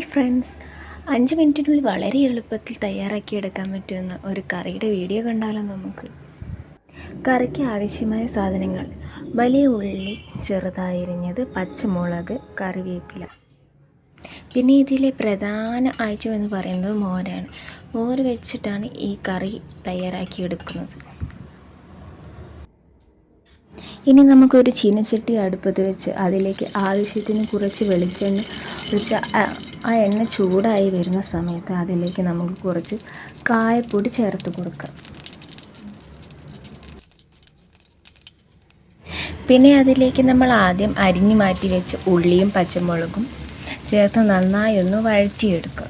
Friends. അഞ്ച് മിനിറ്റിനുള്ളിൽ വളരെ എളുപ്പത്തിൽ തയ്യാറാക്കി എടുക്കാൻ പറ്റുന്ന ഒരു കറിയുടെ വീഡിയോ കണ്ടാലോ നമുക്ക്? കറിക്ക് ആവശ്യമായ സാധനങ്ങൾ. വലിയ ഉള്ളി ചെറുതായിരിഞ്ഞത് പച്ചമുളക് കറിവേപ്പില. പിന്നെ ഇതിലെ പ്രധാന ഐറ്റം എന്ന് പറയുന്നത് മോരാണ്. മോര് വെച്ചിട്ടാണ് ഈ കറി തയ്യാറാക്കി എടുക്കുന്നത്. ഇനി നമുക്കൊരു ചീനച്ചട്ടി അടുപ്പത്ത് വെച്ച് അതിലേക്ക് ആവശ്യത്തിന് കുറച്ച് വെളിച്ചെണ്ണ ഒഴിച്ച് ആ- എണ്ണ ചൂടായി വരുന്ന സമയത്ത് അതിലേക്ക് നമുക്ക് കുറച്ച് കായപ്പൊടി ചേർത്ത് കൊടുക്കാം. പിന്നെ അതിലേക്ക് നമ്മൾ ആദ്യം അരിഞ്ഞു മാറ്റി വെച്ച ഉള്ളിയും പച്ചമുളകും ചേർത്ത് നന്നായി ഒന്ന് വഴറ്റിയെടുക്കുക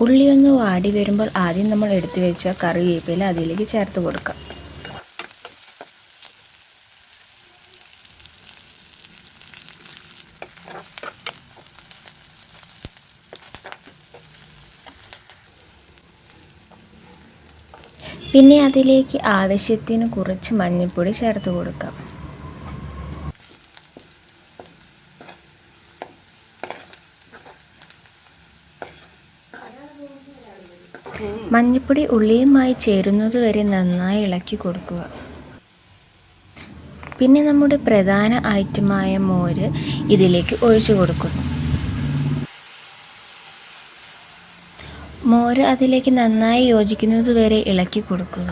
ഉള്ളി ഒന്ന് വാടി വരുമ്പോൾ ആദ്യം നമ്മൾ എടുത്തു വെച്ച കറിവേപ്പില അതിലേക്ക് ചേർത്ത് കൊടുക്കാം. പിന്നെ അതിലേക്ക് ആവശ്യത്തിന് കുറച്ച് മഞ്ഞൾപ്പൊടി ചേർത്ത് കൊടുക്കാം. മഞ്ഞൾപ്പൊടി ഉള്ളിയുമായി ചേരുന്നത് വരെ നന്നായി ഇളക്കി കൊടുക്കുക. പിന്നെ നമ്മുടെ പ്രധാന ഐറ്റമായ മോര് ഇതിലേക്ക് ഒഴിച്ചു കൊടുക്കുന്നു. മോര് അതിലേക്ക് നന്നായി യോജിക്കുന്നത് വരെ ഇളക്കി കൊടുക്കുക.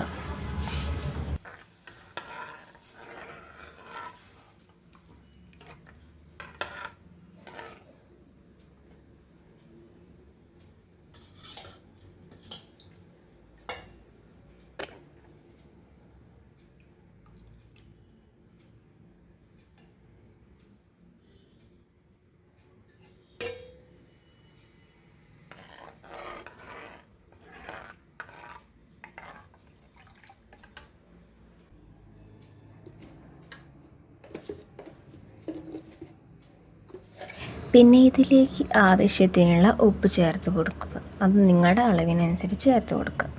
പിന്നെ ഇതിലേക്ക് ആവശ്യത്തിനുള്ള ഉപ്പ് ചേർത്ത് കൊടുക്കുക അത് നിങ്ങളുടെ അളവിനനുസരിച്ച് ചേർത്ത് കൊടുക്കുക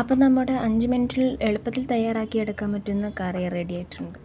അപ്പോൾ നമ്മുടെ അഞ്ച് മിനിറ്റിൽ എളുപ്പത്തിൽ തയ്യാറാക്കി എടുക്കാൻ പറ്റുന്ന കറി റെഡി ആയിട്ടുണ്ട്.